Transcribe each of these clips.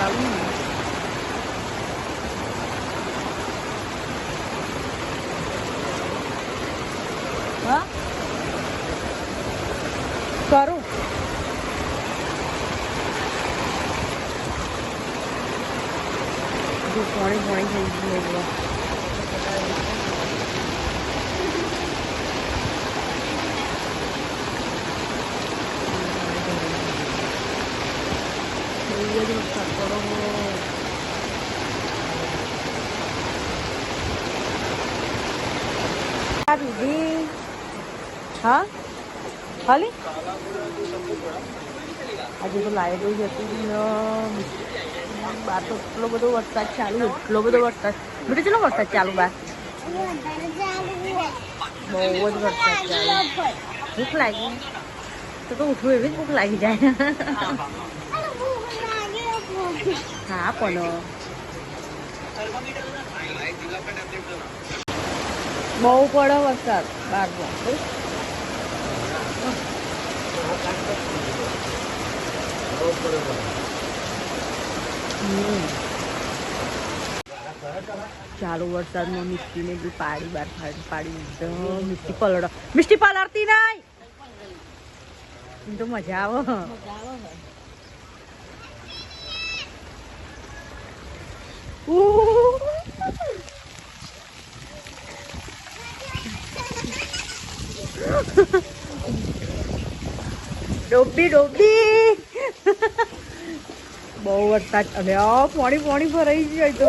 ચાલુ હા કરું બધું પોણી પોણી થઈ ગયું એટલે બહુ જ વરસાદ પડો દીદી હા ખાલી આજે તો લાઈટ જ હતી બાર તો એટલો બધો વરસાદ ચાલુ એટલો બધો વરસાદ બેટા ચલો વરસાદ ચાલુ બાર બહુ જ વરસાદ ચાલુ ભૂખ લાગી તો તો ઉઠવું એવી જ ભૂખ લાગી જાય હા, પણ બહુ પડે વરસાદ બાર ચાલુ વરસાદમાં મિસ્ટીને બી પાડી બાર પાડી પાડી મિસ્ટી પલડો મિસ્ટી પલડતી નહીં. તો મજા આવે. ઉહ. ડોબી ડોબી. બહુ વરસાદ. અરે, આ પાણી પાણી ભરાઈ જાય તો.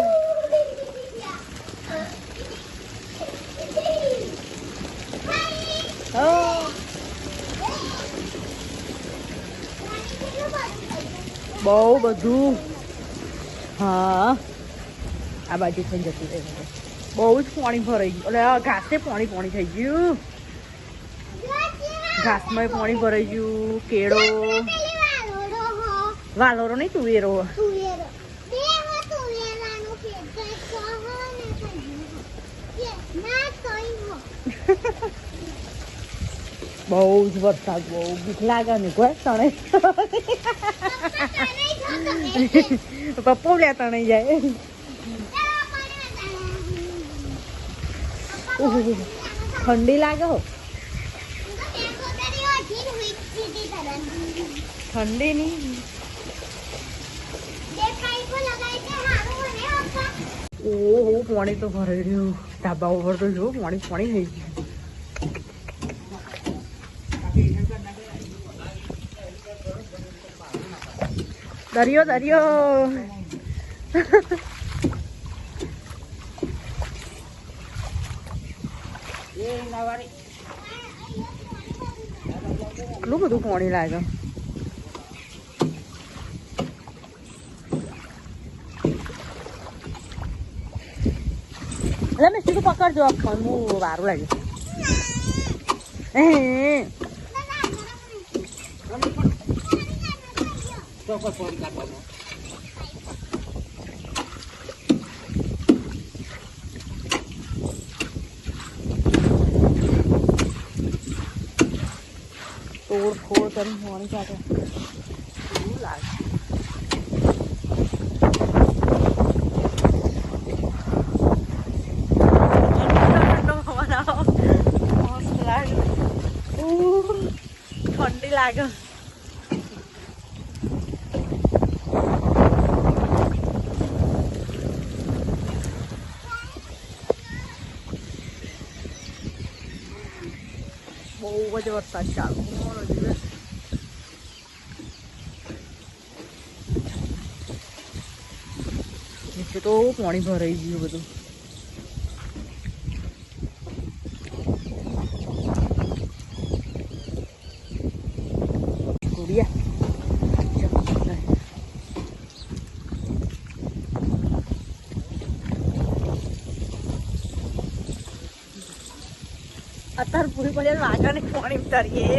બહુ બધું. હા. આ બાજુ થઈ જતું બહુ જ પાણી ભરાઈ ગયું. એટલે આ ઘાસે પાણી પાણી થઈ ગયું. ઘાસમાં પાણી ભરાઈ ગયું કેળો. વાલોરો નહીં તુવેરો. બહુ જ વરસાદ બહુ બીક લાગે ને કોઈ તણે. પપ્પો લે તણે જાય. ઠંડી લાગે હો. ઠંડી નહીં. ઓહો, પાણી તો ભરાઈ રહ્યું. ધાબા ઉપર તો જો, પાણી પાણી થઈ ગયું. દરિયો દરિયો. કેટલું બધું પાણી લાગે મેં સીધું પકડજો ફોન હું વારું લાગે તોડ ફોડ કરી પાણી કાઢે એવું લાગે ઠંડી લાગે. બહુ જ વરસાદ ચાલુ. નીચે તો પાણી ભરાઈ ગયું બધું. અત્યારે પૂરી પડે લાગે ને એમ તરીએ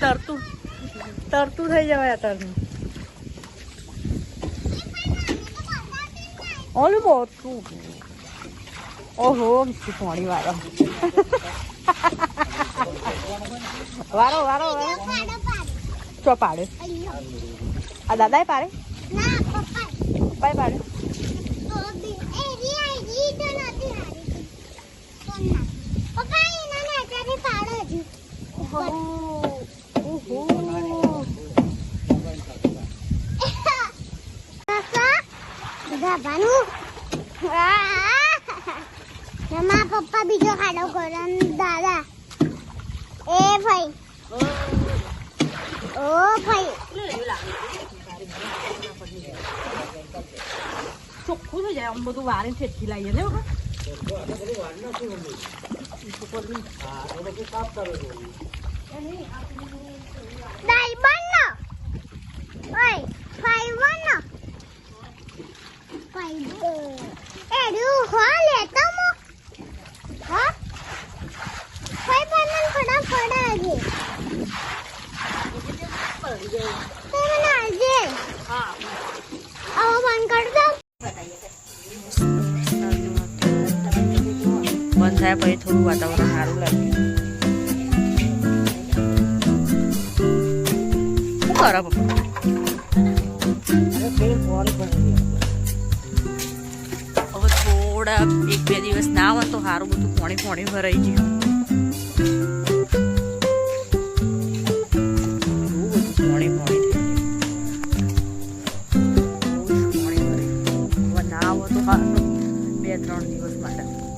તરતું તરતું થઈ જવાય અત્યારનું ઓલું મોટું. ઓહો મિસ્ટી પાણી વાળો. વારો વારો વારો. ચો પાડે? આ દાદાએ પાડે? પપ્પાએ. બાય મા પપ્પા બીજો ખાડો કરે દાદા એ ભાઈ. ઓ ભાઈ ચોખ્ખું થઈ જાય આમ બધું વારે ફેરથી લાવીએ ને વખત દાઈ બનો. ઓય ફાઈ બનો. ફાઈ એ, રૂ, હો, લે તો મો. હા. ફાઈ બનો ફડા ફડા આજે. તેરે ના આજે? આવો બંધ કર દો. બંધ થાય પછી થોડું વાતાવરણ સારું લાગે. કરે હવે થોડા એક બે દિવસ ના આવે તો સારું બધું પોણી પોણી ભરાઈ ગયું. પોણી પોણી. બે ત્રણ દિવસ માટે.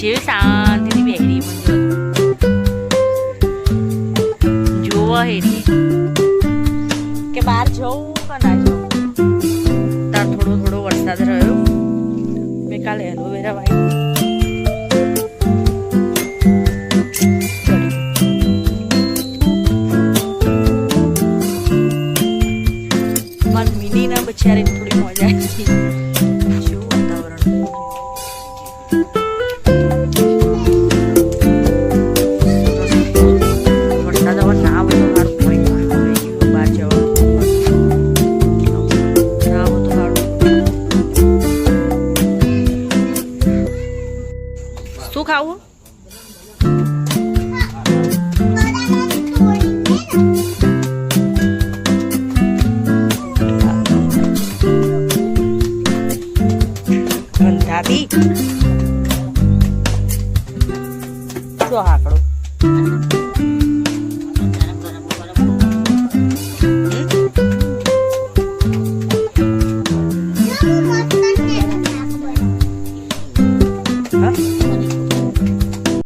જેવી શાંતિથી બેહરી મને જો જોવા હેરી કે બહાર જવું કે ના જવું Kali ya, 玩 શું ખાવું? ગંધાતી શું